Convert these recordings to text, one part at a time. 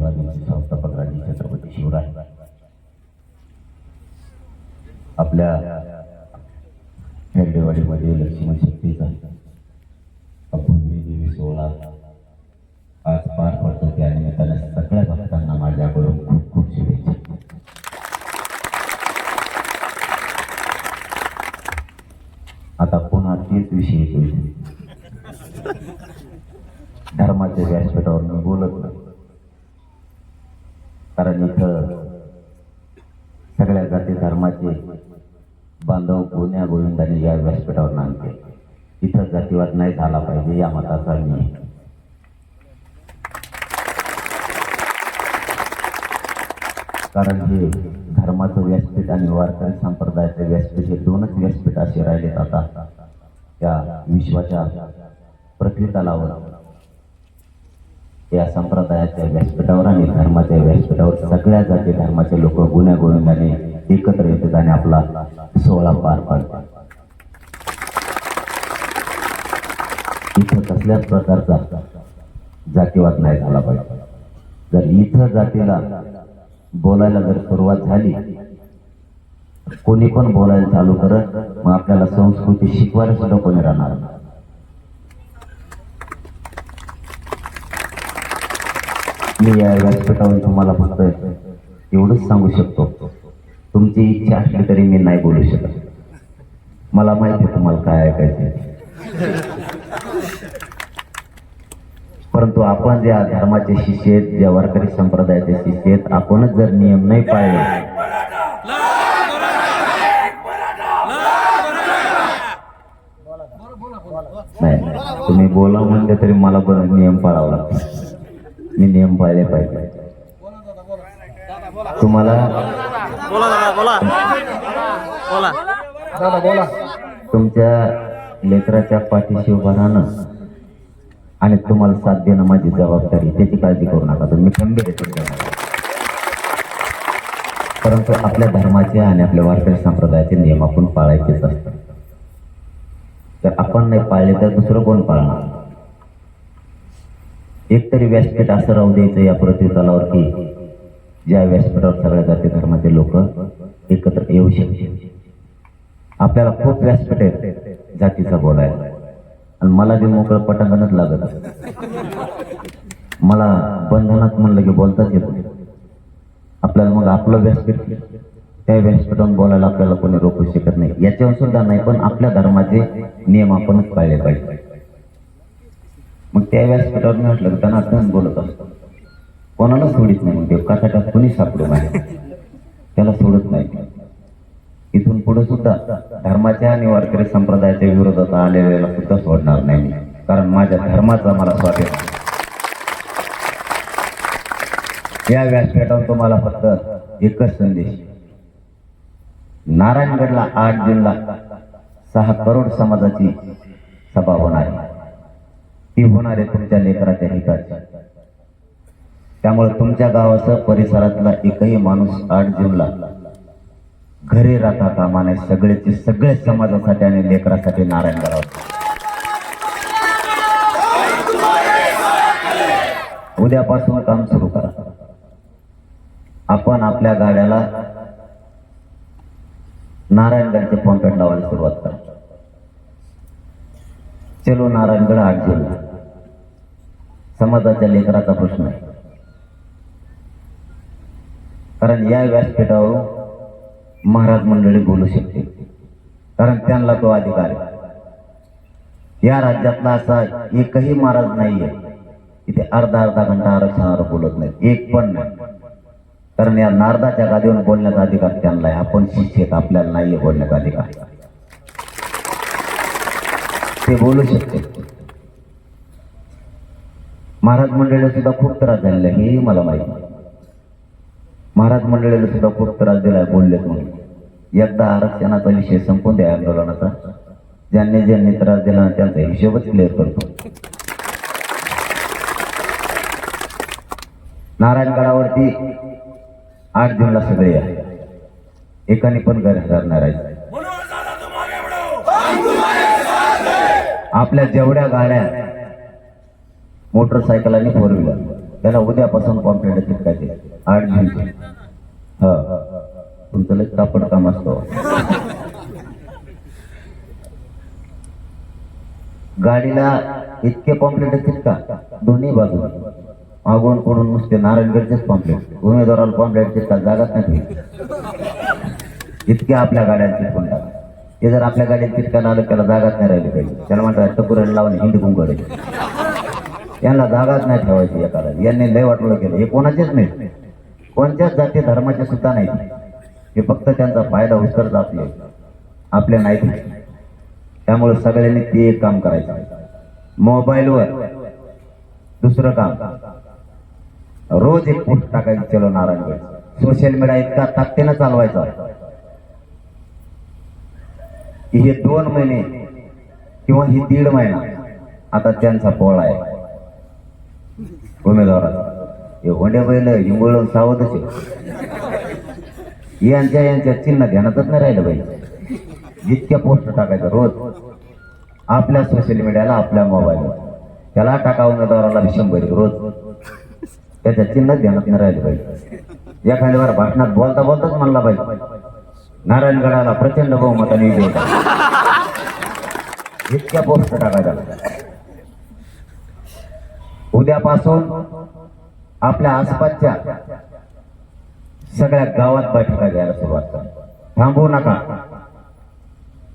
संभाजीराजे संस्थापक राजे छत्रपती शिवराय. आपल्या हेरडेवाडीमध्ये लक्ष्मण शक्तीचा अपूर्वी देवी सोहळा आज पार पडतो त्या निमित्ताने सगळ्या भक्तांना माझ्याकडून खूप खूप शुभेच्छा. आता पुन्हा तेच विषय येतो धर्माच्या व्यासपीठावर बोलत नाही कारण इथं सगळ्या जाती धर्माचे बांधव गुन्ह्या गोविंदाने या व्यासपीठावर नांदते इथं जातीवाद नाही झाला पाहिजे या मताचा मी कारण हे धर्माचं व्यासपीठ आणि वारकरी संप्रदायाचं व्यासपीठ हे दोनच व्यासपीठ असे राहिलेत आता. त्या विश्वाच्या पृथ्वी तलावर या संप्रदायाच्या व्यासपीठावर आणि धर्माच्या व्यासपीठावर सगळ्या जाती धर्माचे लोक गुन्ह्या गोविंदाने एकत्र येतात आणि आपला सोहळा पार पाडतात. इथं कसल्याच प्रकारचा जातीवाद नाही झाला पाहिजे. जर इथं जातीला बोलायला जर सुरुवात झाली कोणी पण बोलायला चालू करत मग आपल्याला संस्कृती शिकवायला सुद्धा कोणी राहणार नाही. मी या व्यासपीठावर तुम्हाला फक्त एवढंच सांगू शकतो. तुमची इच्छा असली तरी मी नाही बोलू शकत. मला माहिती आहे तुम्हाला काय ऐकायचं परंतु आपण ज्या धर्माचे शिष्य आहेत ज्या वारकरी संप्रदायाचे शिष्य आहेत आपणच जर नियम नाही पाळले. नाही नाही. तुम्ही बोला म्हणले तरी मला नियम पाळावा लागतो. मी नियम पाळले पाहिजे. तुम्हाला बोला दादा बोला. बोला. दादा बोला. तुमच्या लेकराच्या पाठीशी उभं राहणं आणि तुम्हाला साथ देणं माझी जबाबदारी त्याची काळजी करू नका तुम्ही. खंबीर परंतु आपल्या धर्माचे आणि आपल्या वारकरी संप्रदायाचे नियम आपण पाळायचेच असतात. तर आपण नाही पाळले तर दुसरं कोण पाळणार? एकतरी व्यासपीठ असं राहू द्यायचं या पृथ्वीतलावर की ज्या व्यासपीठावर सगळ्या जाती धर्माचे लोक एकत्र येऊ शकतील. आपल्याला खूप व्यासपीठ आहेत जातीचा बोलायला. आणि मला बी मोकळं पटांगणच लागत असतं. मला बंधनात म्हणलं की बोलताच येत आपल्याला मग आपलं व्यासपीठ त्या व्यासपीठावर बोलायला आपल्याला कोणी रोखू शकत नाही. याच्यावर सुद्धा नाही पण आपल्या धर्माचे नियम आपणच पाळले पाहिजे. मग त्या व्यासपीठावर मी म्हटलं की त्यांना असं बोलत असतो. कोणाला सोडित नाही मग ते कुणी कोणी सापडू नाही त्याला सोडत नाही. इथून पुढे सुद्धा धर्माच्या आणि वारकरी संप्रदायाच्या विरोधात आलेल्याला सुद्धा सोडणार नाही मी. कारण माझ्या धर्माचा मला स्वागत या व्यासपीठावर तुम्हाला फक्त एकच संदेश. नारायणगडला आठ जूनला सहा करोड समाजाची सभा होणार आहे. ती होणार आहे तुमच्या लेकराच्या हिताची. त्यामुळे तुमच्या गावाचा परिसरातला एकही माणूस आठ जूनला घरी राहता कामाने सगळेचे सगळे समाजासाठी आणि लेकरासाठी नारायणगडावर उद्यापासून काम सुरू करा. आपण आपल्या गाड्याला नारायणगडचे पॉम्पेट लावायला सुरुवात करा. चलो नारायणगड आठ जूनला समाजाच्या लेकराचा प्रश्न आहे. कारण या व्यासपीठावर महाराज मंडळी बोलू शकते. कारण त्यांना तो अधिकार आहे. या राज्यातला असा एकही महाराज नाहीये इथे अर्धा अर्धा घंटा आरक्षणावर बोलत नाही एक पण नाही. कारण या नारदाच्या गादीवर बोलण्याचा अधिकार त्यांना आहे. आपण शिक्षक आपल्याला नाहीये बोलण्याचा अधिकार. ते बोलू शकते. महाराज मंडळीला सुद्धा खूप त्रास झालेला आहे हेही मला माहिती महाराज मंडळीला सुद्धा खूप त्रास दिलाय बोललेत म्हणून. एकदा आरक्षणाचा विषय संपून द्या आंदोलनाचा. ज्यांनी ज्यांनी त्रास दिला त्यांचा हिशोबच क्लिअर करतो. नारायणगडावरती आठ जूनला सगळे या. एकाने पण घर करणार आहे. आपल्या जेवढ्या गाड्या मोटरसायकल आणि फोर व्हीलर. त्याला उद्यापासून कॉम्प्लेट चिटकायचे आठ जूनचे हा. तुमचं लय तापड काम असतो. गाडीला इतके पॉम्पलेट चिटका दोन्ही बाजू मागून पडून नुसते नारायणगडचेच कॉम्प्लेट उमेदवाराला पॉम्पलेट चिटका जागाच नाही इतके आपल्या गाड्या चिटकून ते जर आपल्या गाडीत चिटकायला आलं त्याला जागाच नाही राहिली पाहिजे. त्याला म्हणतात टकुऱ्याला लावून हिंदी कुंकडे यांना जागाच नाही ठेवायची एखादा यांनी लय वाटलं केलं. हे कोणाचेच नाही. कोणत्याच जाती धर्माचे सुद्धा नाही. हे फक्त त्यांचा फायदा उचलत आपले आपले नाही त्यामुळे सगळ्यांनी ते एक काम करायचं. मोबाईलवर दुसरं काम. रोज एक पोस्ट टाकायचं चलो नारायणगड सोशल मीडिया इतका ताकदीनं चालवायचा. की हे दोन महिने किंवा ही दीड महिना आता त्यांचा पोळा आहे. उमेदवारात हे होंड्या बैल हिंगोळून सावधच आहे यांच्या यांच्या चिन्ह ध्यानातच नाही राहिलं पाहिजे जितक्या पोस्ट टाकायचं रोज आपल्या सोशल मीडियाला आपल्या मोबाईलवर त्याला टाका उमेदवाराला शंभर रोज त्याच्या चिन्ह ध्यानात नाही राहिलं पाहिजे एखाद्यावर भाषणात बोलता बोलताच म्हणला पाहिजे नारायणगडाला प्रचंड बहुमताने विजय इतक्या पोस्ट टाकायच्या उद्यापासून आपल्या आसपासच्या सगळ्या गावात बैठका घ्यायला सुरुवात करा. थांबवू नका.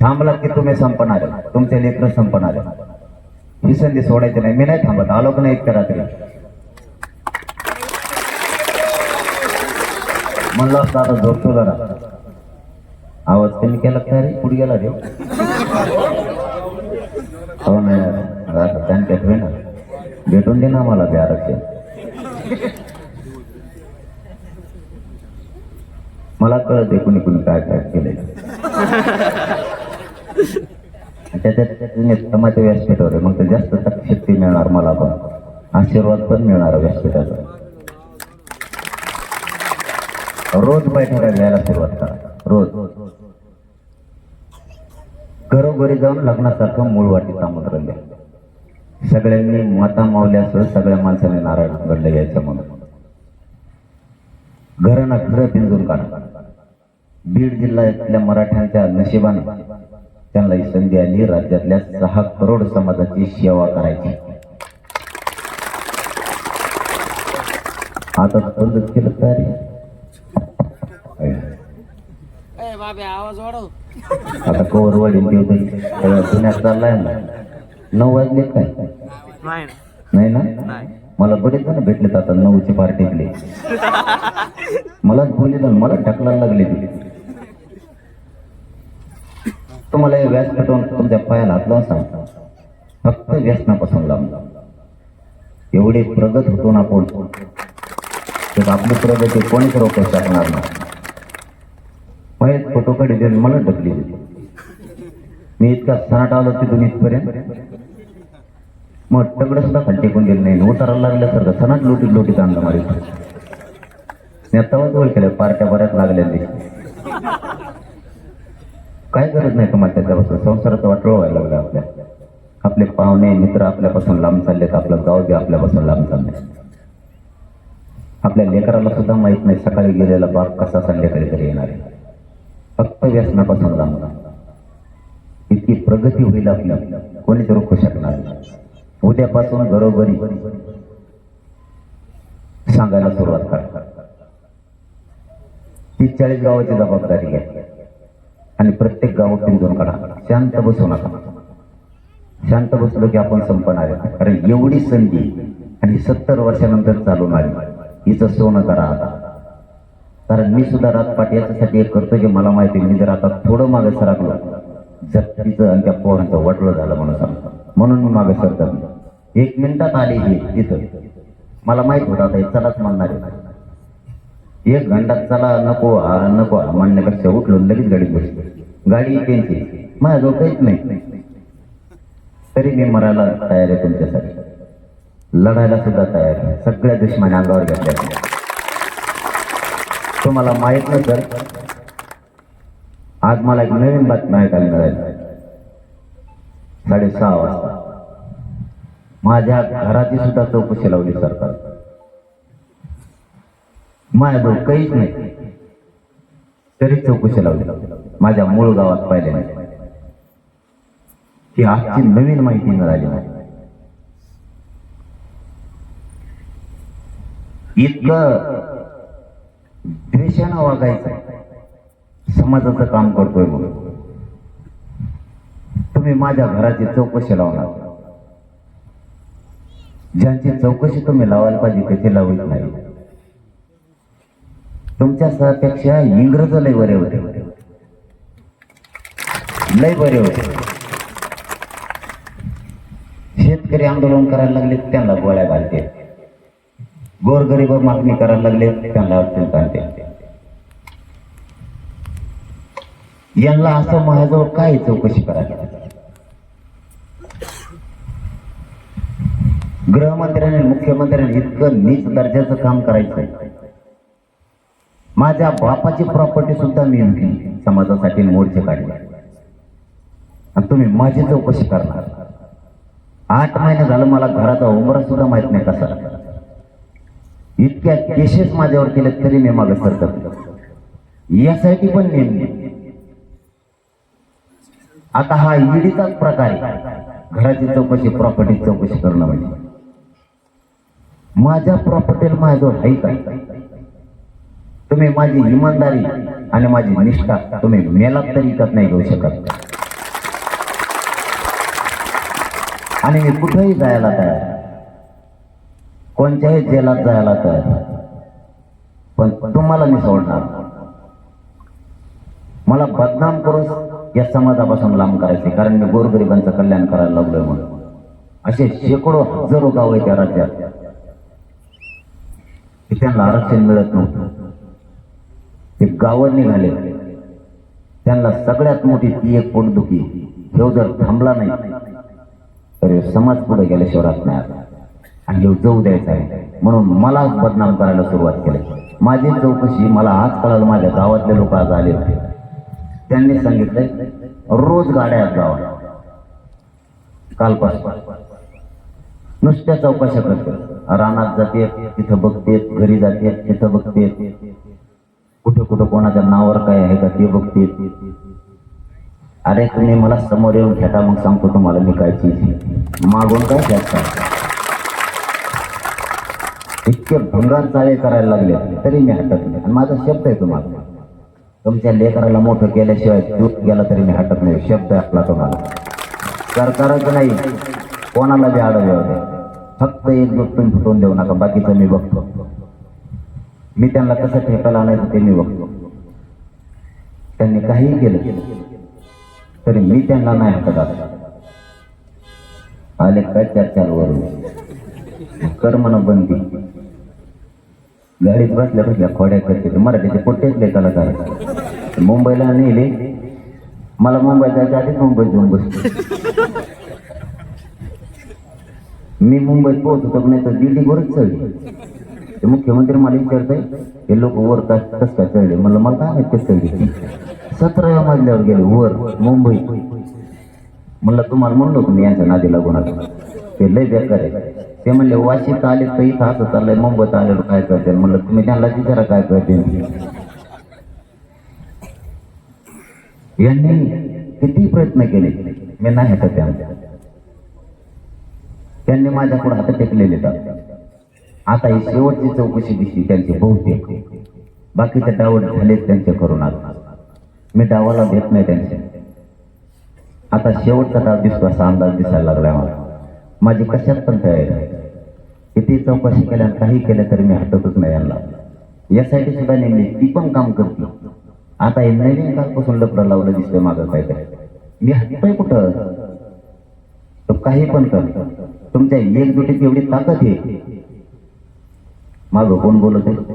थांबलात की तुम्ही संपणार तुमचे लेकर संपणार ही संधी सोडायची नाही. मी नाही थांबत. आलो की नाही इतक्या रात्री. म्हणलं असतं आता झोपतो जरा. आवाज कमी केला का रे? पुढे गेला रे. हो नाही त्यांच्या त्यांच्यात ना भेटून दे ना मला ते आरक्षण. मला कळत कुणी कुणी काय काय केलंय. त्याच्यात समाज व्यासपीठावर आहे मग तर जास्त शक्ती मिळणार मला पण. आशीर्वाद पण मिळणार व्यासपीठाचा. रोज बैठका घ्यायला सुरुवात करा. रोज. घरोघरी जाऊन लग्नासारखं मूळ वाटी सामुद्र द्या. सगळ्यांनी माता मावल्यासह सगळ्या माणसाने नारायण घडलं यायचं म्हणून. घरांना घरं पिंजून काढा. बीड जिल्ह्यातल्या मराठ्यांच्या नशिबाने त्यांना ही संधी आली राज्यातल्या सहा करोड समाजाची सेवा करायची. आता पद्धत केलं तयारी बाबे आवाज वाढव. आता कवर वडील देऊ पुण्यात चाललाय ना. नऊ वाजले काय? नाही. नाही ना? मला बरेच जण भेटलेत आता नऊची पार्टीतले मलाच बोलले ना मला ढकलायला लागले तुम्हाला हे व्यास पेटवून तुमच्या पायाला हात लावून सांगतो. फक्त व्यसनापासून लांब. एवढे प्रगत होतो ना आपण तर आपली प्रगती कोणीच रोखू शकणार नाही. पहिलेच फोटोकडे देऊन मला ढकली मी इतका सनाट आलो तिथून इथपर्यंत. मग टगडं सुद्धा खाली टेकून गेलं नाही उतारायला लागल्यासारखं सणात लोटीत लोटीत आणलं मारी मी आत्ताच ओळ केलं पार्ट्या बऱ्याच लागल्या काय गरज नाही तुम्हाला त्याच्यापासून संसाराचा वाटोळ व्हायला लागलं आपल्या आपले पाहुणे मित्र आपल्यापासून लांब चाललेत आपलं गाव बी आपल्यापासून लांब चाललंय आपल्या लेकराला सुद्धा माहीत नाही सकाळी गेलेला बाप कसा संध्याकाळी घरी येणार आहे फक्त व्यसनापासून लांब इतकी प्रगती होईल आपल्या कोणीच रोखू शकणार नाही उद्यापासून घरोघरी सांगायला सुरुवात करा. ती चाळीस गावाची जबाबदारी घ्या आणि प्रत्येक गावात पिंजून काढा. शांत बसू नका. शांत बसलो की आपण संपणार आहे कारण एवढी संधी आणि सत्तर वर्षानंतर चालून आली. हिचं सोनं करा आता. कारण मी सुद्धा राजपाट याच्यासाठी एक करतो की मला माहिती आहे, मी जर आता थोडं मागे सरकलो तिचं आणि त्या पोरांचं वटलं झालं म्हणून सांगतो. म्हणून मी मागे सरकत एक मिनिटात आली ही तिथं मला माहीत होतं आता चलाच म्हणणार एक घंटात चला नको हा नको हा म्हणण्यापेक्षा उठलो लगेच गाडीत बसलो. गाडी त्यांची माझ्याजवळ काहीच नाही. तरी मी मरायला तयार आहे तुमच्यासाठी. लढायला सुद्धा तयार आहे. सगळ्या दुश्मन अंगावर घेतल्या. तुम्हाला माहीत सर आज मला एक नवीन बातमी ऐकायला मिळाली. साडेसहा वाजता. माझ्या घराची सुद्धा चौकशी लावली सरकार. माझ्याजवळ काहीच नाही. तरी चौकशी लावली. माझ्या मूळ गावात पाहिले नाही. ही आजची नवीन माहिती मिळाली नाही. इतकं द्वेषानं वागायचं. समाजाचं काम करतोय म्हणून. तुम्ही माझ्या घराची चौकशी लावणार. ज्यांची चौकशी तुम्ही लावायला पाहिजे त्याची लावत नाही. तुमच्या सहपेक्षा इंग्रज लय बरे होते. लय बरे होते. शेतकरी आंदोलन करायला लागले त्यांना गोळ्या घालते. गोरगरीब मागणी करायला लागले त्यांना अडचण आणते यांना असं माझ्याजवळ काय चौकशी करायला गृहमंत्र्याने मुख्यमंत्र्याने इतकं नीच दर्जाचं काम करायचं माझ्या बापाची प्रॉपर्टी सुद्धा मी विकली समाजासाठी मोर्चे काढले. आणि तुम्ही माझी चौकशी करणार. आठ महिने झालं मला घराचा उमरा सुद्धा माहीत नाही कसा. इतक्या केसेस माझ्यावर केले तरी मी मागे सरकत यासाठी पण नेमली आता हा ईडीचाच प्रकार आहे. घराची चौकशी प्रॉपर्टी चौकशी करणं म्हणजे. माझ्या प्रॉपर्टीला माझ्याजवळ आहे का? तुम्ही माझी इमानदारी आणि माझी निष्ठा तुम्ही मेलात तरी विकत नाही घेऊ शकत. आणि मी कुठेही जायला तयार. कोणत्याही जेलात जायला तयार. पण तुम्हाला मी सोडणार. मला बदनाम करून या समाजापासून लांब करायचे कारण मी गोरगरिबांचं कल्याण करायला लागलोय म्हणून. असे शेकडो हजारो गाव आहे त्या राज्यात. की त्यांना आरक्षण मिळत नव्हतं. ते गावं निघाले. त्यांना सगळ्यात मोठी ती एक पोटदुखी हे जर थांबला नाही तर समाज पुढे गेल्याशिवाय राहत नाही आता. आणि हे जाऊ द्यायचा आहे. म्हणून मला बदनाम करायला सुरुवात केली. माझी चौकशी मला आज कळालं माझ्या गावातले लोक आज आले होते. त्यांनी सांगितलं रोज गाड्या गावात. कालपासून. नुसत्या चौकशा करतात रानात जाते तिथं बघते घरी जाते तिथं बघते. कुठं कुठं कोणाच्या नावावर काय आहे का ते बघते. अरे तुम्ही मला समोर येऊन खेटा मग सांगतो तुम्हाला मी काय चीज मागून काय खेळता इतके भंगार चाळे करायला लागले तरी मी हटत नाही. आणि माझा शब्द आहे तुम्हाला. तुमच्या लेकराला मोठं केल्याशिवाय दूध गेला तरी मी हटत नाही. शब्द आहे आपला तुम्हाला. सरकारच नाही. कोणाला बी आडवे होते फक्त एक दूध तुम्ही फुटवून देऊ नका बाकीचं मी बघतो. मी त्यांना कसं ठेकायला आणायचं ते मी बघतो. त्यांनी काहीही केलं तरी मी त्यांना नाही हटत आले काय चर्चा वरून कर म्हणा बंदी. गाडीत बसल्या बसल्या खोड्या करते मराठीचे पोट्टेच लेखाला काय मुंबईला नेले मला मुंबई जायच्या आधीच मुंबईत जाऊन बसतो. मी मुंबईत पोहोचतो नाही तर ड्युटी वरच चढली. ते मुख्यमंत्री मला विचारताय हे लोक वर कस कस काय चढले? म्हणलं मला काय माहीत कसं चढली सतराव्या मजल्यावर गेले वर मुंबई म्हणलं तुम्हाला म्हणलो तुम्ही यांच्या नादीला लागू ते लय बेकार आहे. ते म्हणले वाशीत आले तर इथं असं चाललंय मुंबईत आलेलं काय करते म्हणलं तुम्ही त्यांना विचारा काय करते यांनी किती प्रयत्न केले? मी नाही हटत त्यांच्या त्यांनी माझ्याकडे हात टेकलेले आहेत. आता ही शेवटची चौकशी दिसली त्यांची बहुतेक. बाकीचे डावट झालेत त्यांचे करून मी डावाला देत नाही त्यांचे. आता शेवटचा डाव दिसतो असा अंदाज दिसायला लागलाय मला. माझी कशात पण तयारी आहे किती चौकशी केल्या काही केलं तरी मी हटतच नाही यांना. यासाठी सुद्धा नेमली ती पण काम करते. आता हे नवीन कालपासून लपडं लावलं दिसतंय माझं काय काय मी हटतोय कुठं? तो काही पण करतो. तुमच्या एकजुटीत एवढी ताकद आहे. मागं कोण बोलत आहे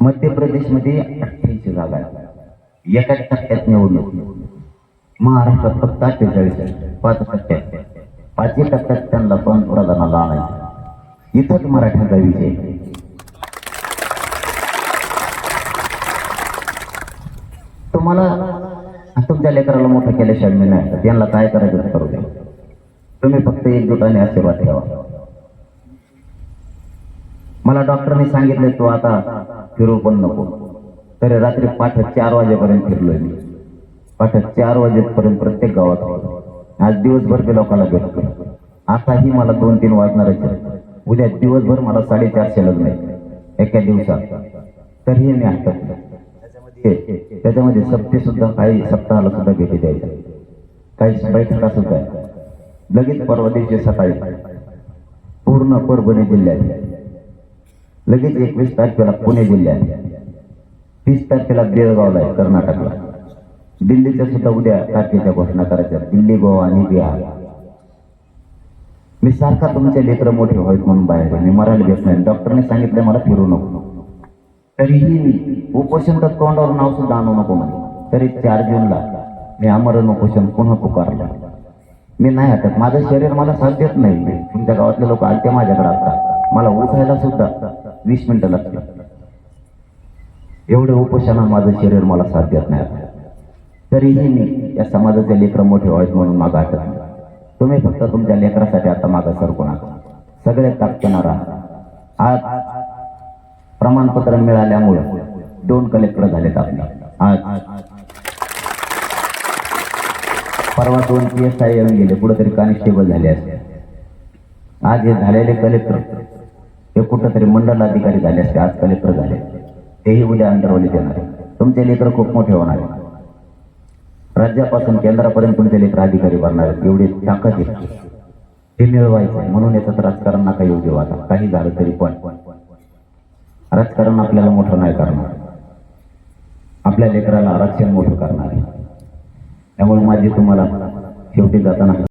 मध्य प्रदेशमध्ये अठ्ठ्याऐंशी जागा एका टक्क्यात निवडणूक. महाराष्ट्रात फक्त अठ्ठेचाळीस पाच टक्क्यात पाचही टक्क्यात त्यांना पंतप्रधानाला आणायचं इथंच मराठ्याचा आहे. तुम्हाला तुमच्या लेकराला मोठं केल्याशिवाय मी नाही. त्यांना काय करायचं करू द्या तुम्ही फक्त एकजुटाने आशीर्वाद ठेवा. मला डॉक्टरने सांगितले तू आता फिरू पण नको. तरी रात्री पाठ चार वाजेपर्यंत फिरलोय मी. पाठ चार वाजेपर्यंत प्रत्येक गावात आज दिवसभर ते लोकांना भेटतो आताही मला दोन तीन वाजणारच उद्या दिवसभर मला साडेचारशे लग्न आहे एका दिवसात. तरीही मी हटत त्याच्यामध्ये त्याच्यामध्ये सप्ते सुद्धा काही सप्ताहाला सुद्धा भेटी द्यायच्या. काही बैठका सुद्धा लगेच परवा दिवशी सकाळी. पूर्ण परभणी जिल्ह्यात. लगेच एकवीस तारखेला पुणे जिल्ह्यात. तीस तारखेला बेळगावला आहे कर्नाटकला. दिल्लीच्या सुद्धा उद्या तारखेच्या घोषणा करायच्या. दिल्ली गोवा आणि बिहार. मी सारखा तुमचे लेकर मोठे व्हावेत म्हणून बाहेर मी मरायला घेत नाही डॉक्टरने सांगितलं मला फिरू नको. तरीही मी उपोषण तर तोंडावर नाव सुद्धा आणू नको म्हणे. तरी चार जूनला मी आमरण उपोषण पुन्हा पुकारलं. मी नाही हटत. माझं शरीर मला साथ देत नाही. तुमच्या गावातले लोक आलते माझ्याकडे आता. मला उठायला सुद्धा वीस मिनिटं लागते एवढे उपोषणा माझं शरीर मला साथ देत नाही. तरीही मी या समाजाचे लेकर मोठे व्हावेत म्हणून मागं हटत तुम्ही फक्त तुमच्या लेकरासाठी आता मागं सरकू नका. सगळे ताकदीनं आज प्रमाणपत्र मिळाल्यामुळे दोन कलेक्टर झालेत आपले. आज परवा दोन पी एस आय येऊन गेले कुठेतरी कॉन्स्टेबल झाले असते. आज हे झालेले कलेक्टर हे कुठंतरी मंडल अधिकारी झाले असते आज कलेक्टर झाले. तेही उद्या अंतरवली देणार तुमचे लेकर खूप मोठे होणार आहे राज्यापासून केंद्रापर्यंत तुमचे लेकर अधिकारी बनणार आहेत. एवढी ताकद आहे. हे मिळवायचं म्हणून याचं राजकारण नका येऊ देऊ आता. काही झालं तरी पण. राजकारण आपल्याला मोठं नाही करणार. आपल्या लेकराला आरक्षण मोठं करणार आहे. त्यामुळे माझी तुम्हाला शेवटी जाताना